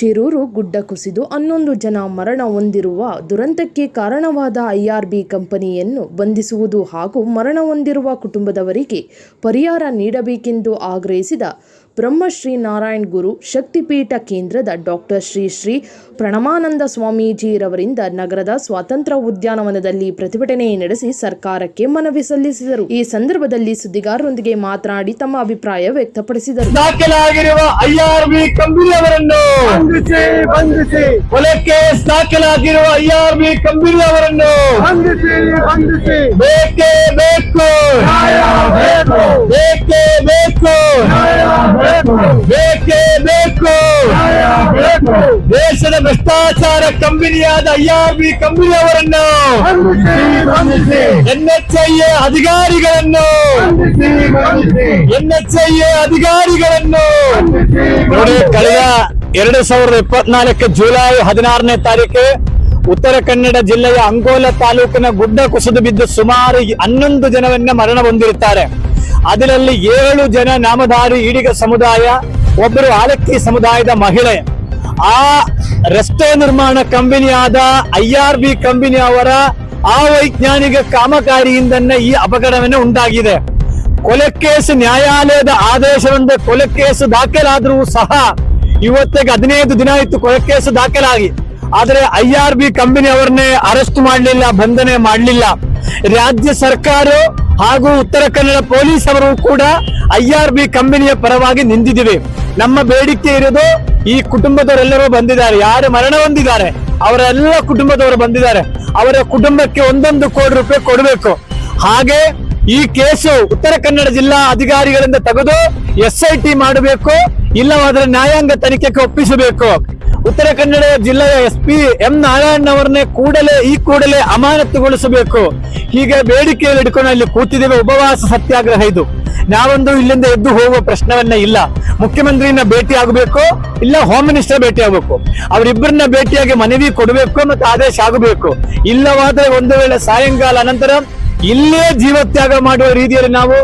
ಶಿರೂರು ಗುಡ್ಡ ಕುಸಿದು ಹನ್ನೊಂದು ಜನ ಮರಣ ಹೊಂದಿರುವ ದುರಂತಕ್ಕೆ ಕಾರಣವಾದ ಐಆರ್ಬಿ ಕಂಪನಿಯನ್ನು ಬಂಧಿಸುವುದು ಹಾಗೂ ಮರಣ ಹೊಂದಿರುವ ಕುಟುಂಬದವರಿಗೆ ಪರಿಹಾರ ನೀಡಬೇಕೆಂದು ಆಗ್ರಹಿಸಿದ ಬ್ರಹ್ಮಶ್ರೀ ನಾರಾಯಣ್ ಗುರು ಶಕ್ತಿಪೀಠ ಕೇಂದ್ರದ ಡಾಕ್ಟರ್ ಶ್ರೀ ಶ್ರೀ ಪ್ರಣಮಾನಂದ ಸ್ವಾಮೀಜಿರವರಿಂದ ನಗರದ ಸ್ವಾತಂತ್ರ್ಯ ಉದ್ಯಾನವನದಲ್ಲಿ ಪ್ರತಿಭಟನೆ ನಡೆಸಿ ಸರ್ಕಾರಕ್ಕೆ ಮನವಿ ಸಲ್ಲಿಸಿದರು. ಈ ಸಂದರ್ಭದಲ್ಲಿ ಸುದ್ದಿಗಾರರೊಂದಿಗೆ ಮಾತನಾಡಿ ತಮ್ಮ ಅಭಿಪ್ರಾಯ ವ್ಯಕ್ತಪಡಿಸಿದರು. ದಾಖಲಾಗಿರುವ ಐಆರ್ಬಿ ಕಂಪನಿಯವರನ್ನು ಬಂಧಿಸಿ ಬಂಧಿಸಿ ಕೊಲೆ ಕೇಸ್ ದಾಖಲಾಗಿರುವ ಐಆರ್ಬಿ ಕಂಪನಿಯವರನ್ನು ಬಂಧಿಸಿ ಬಂಧಿಸಿ ಬೇಕೇ ಬೇಕು ನ್ಯಾಯ ಬೇಕು ಬೇಕೇ ಬೇಕು ನ್ಯಾಯ ಬೇಕು ಬೇಕೇ ಬೇಕು ನ್ಯಾಯ ಬೇಕು ದೇಶದ ಭ್ರಷ್ಟಾಚಾರ ಕಂಪನಿಯಾದ ಐಆರ್ಬಿ ಕಂಪನಿಯವರನ್ನು ಬಂಧಿಸಿ ಬಂಧಿಸಿ ಎನ್ಎಚ್ಐಎ ಅಧಿಕಾರಿಗಳನ್ನು ಬಂಧಿಸಿ ಬಂಧಿಸಿ ಎನ್ಎಚ್ಐಎ ಅಧಿಕಾರಿಗಳನ್ನು ಬಂಧಿಸಿ ನೋಡಿ ಕಳೆದ ಎರಡು ಸಾವಿರದ ಇಪ್ಪತ್ನಾಲ್ಕು ಜುಲೈ ಹದಿನಾರನೇ ತಾರೀಕು ಉತ್ತರ ಕನ್ನಡ ಜಿಲ್ಲೆಯ ಅಂಕೋಲ ತಾಲೂಕಿನ ಗುಡ್ಡ ಕುಸಿದು ಬಿದ್ದು ಸುಮಾರು ಹನ್ನೊಂದು ಜನವನ್ನ ಮರಣ ಹೊಂದಿರುತ್ತಾರೆ. ಅದರಲ್ಲಿ ಏಳು ಜನ ನಾಮಧಾರಿ ಈಡಿಗ ಸಮುದಾಯ ಒಬ್ಬರು ಆಲಕ್ಕಿ ಸಮುದಾಯದ ಮಹಿಳೆ. ಆ ರಸ್ತೆ ನಿರ್ಮಾಣ ಕಂಪನಿಯಾದ ಐ ಆರ್ ಬಿ ಕಂಪನಿ ಅವರ ಅವೈಜ್ಞಾನಿಕ ಕಾಮಗಾರಿಯಿಂದನೇ ಈ ಅಪಘಡವನ್ನು ಉಂಟಾಗಿದೆ. ಕೊಲೆ ಕೇಸು ನ್ಯಾಯಾಲಯದ ಆದೇಶವೊಂದು ಕೊಲೆ ಕೇಸು ದಾಖಲಾದರೂ ಸಹ ಇವತ್ತಿಗೆ ಹದಿನೈದು ದಿನ ಇತ್ತು ಕೊಲೆ ಕೇಸು ದಾಖಲಾಗಿ. ಆದ್ರೆ ಐ ಆರ್ ಬಿ ಕಂಪನಿ ಅವರನ್ನೇ ಅರೆಸ್ಟ್ ಮಾಡಲಿಲ್ಲ, ಬಂಧನೆ ಮಾಡಲಿಲ್ಲ. ರಾಜ್ಯ ಸರ್ಕಾರ ಹಾಗೂ ಉತ್ತರ ಕನ್ನಡ ಪೊಲೀಸ್ ಅವರು ಕೂಡ ಐ ಆರ್ ಬಿ ಕಂಪನಿಯ ಪರವಾಗಿ ನಿಂತಿದ್ದೀವಿ. ನಮ್ಮ ಬೇಡಿಕೆ ಇರೋದು ಈ ಕುಟುಂಬದವರೆಲ್ಲರೂ ಬಂದಿದ್ದಾರೆ. ಯಾರು ಮರಣ ಹೊಂದಿದ್ದಾರೆ, ಅವರೆಲ್ಲ ಕುಟುಂಬದವರು ಬಂದಿದ್ದಾರೆ. ಅವರ ಕುಟುಂಬಕ್ಕೆ ಒಂದೊಂದು ಕೋಟಿ ರೂಪಾಯಿ ಕೊಡಬೇಕು. ಹಾಗೆ ಈ ಕೇಸು ಉತ್ತರ ಕನ್ನಡ ಜಿಲ್ಲಾ ಅಧಿಕಾರಿಗಳಿಂದ ತೆಗೆದು ಎಸ್ ಐ ಟಿ ಮಾಡಬೇಕು. ಇಲ್ಲವಾದ್ರೆ ನ್ಯಾಯಾಂಗ ತನಿಖೆಗೆ ಒಪ್ಪಿಸಬೇಕು. ಉತ್ತರ ಕನ್ನಡ ಜಿಲ್ಲೆಯ ಎಸ್ ಪಿ ಎಂ ನಾರಾಯಣ್ ಕೂಡಲೇ ಈ ಕೂಡಲೇ ಅಮಾನತುಗೊಳಿಸಬೇಕು. ಹೀಗೆ ಬೇಡಿಕೆಯಲ್ಲಿ ಹಿಡ್ಕೊಂಡು ಅಲ್ಲಿ ಕೂತಿದ್ದೇವೆ. ಉಪವಾಸ ಸತ್ಯಾಗ್ರಹ ಇದು. ನಾವೊಂದು ಇಲ್ಲಿಂದ ಎದ್ದು ಹೋಗುವ ಪ್ರಶ್ನವನ್ನ ಇಲ್ಲ. ಮುಖ್ಯಮಂತ್ರಿನ ಭೇಟಿ ಆಗಬೇಕು, ಇಲ್ಲ ಹೋಮ್ ಮಿನಿಸ್ಟರ್ ಭೇಟಿ ಆಗಬೇಕು. ಅವರಿಬ್ಬರನ್ನ ಭೇಟಿಯಾಗಿ ಮನವಿ ಕೊಡಬೇಕು ಮತ್ತು ಆದೇಶ ಆಗಬೇಕು. ಇಲ್ಲವಾದ್ರೆ ಒಂದು ವೇಳೆ ಸಾಯಂಕಾಲ ಅನಂತರ ಇಲ್ಲೇ ಜೀವತ್ಯಾಗ ಮಾಡುವ ರೀತಿಯಲ್ಲಿ ನಾವು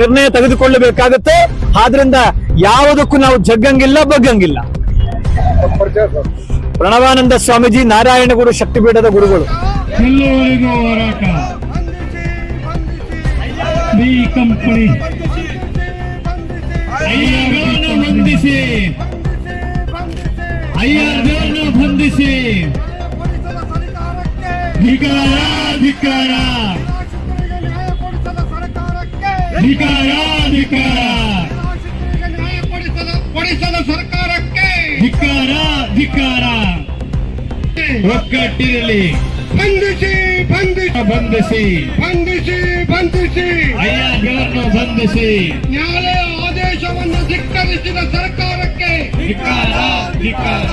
ನಿರ್ಣಯ ತೆಗೆದುಕೊಳ್ಳಬೇಕಾಗುತ್ತೆ. ಆದ್ರಿಂದ ಯಾವುದಕ್ಕೂ ನಾವು ಜಗ್ಗಂಗಿಲ್ಲ ಬಗ್ಗಂಗಿಲ್ಲ. ಪ್ರಣವಾನಂದ ಸ್ವಾಮೀಜಿ ನಾರಾಯಣಗುರು ಶಕ್ತಿಪೀಠದ ಗುರುಗಳು. ಬಂಧಿಸಿ. ಧಿಕಾರ ಧಿಕಾರ ಧಿಕಾರ ಸರ್ಕಾರಕ್ಕೆ ಧಿಕ್ಕಾರ ಧಿಕ್ಕಾರ. ಒಕ್ಕಟ್ಟಿನಲ್ಲಿ ಬಂಧಿಸಿ ಬಂಧಿಸಿ ಬಂಧಿಸಿ. ಬಂಧಿಸಿ ಬಂಧಿಸಿ. ಅಯ್ಯಗಳನ್ನು ಬಂಧಿಸಿ. ನ್ಯಾಯಾಲಯ ಆದೇಶವನ್ನು ಧಿಕ್ಕರಿಸಿದ ಸರ್ಕಾರಕ್ಕೆ ಧಿಕ್ಕಾರ ಧಿಕಾರ